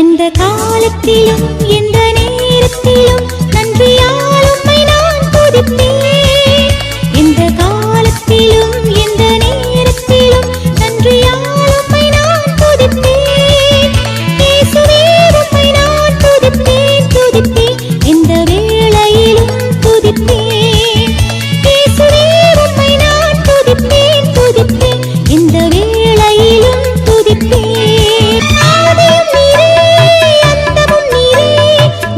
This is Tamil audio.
எந்த காலத்திலும் எந்த நேரத்திலும் நன்றியால் உம்மை நான் துதிப்பேன்.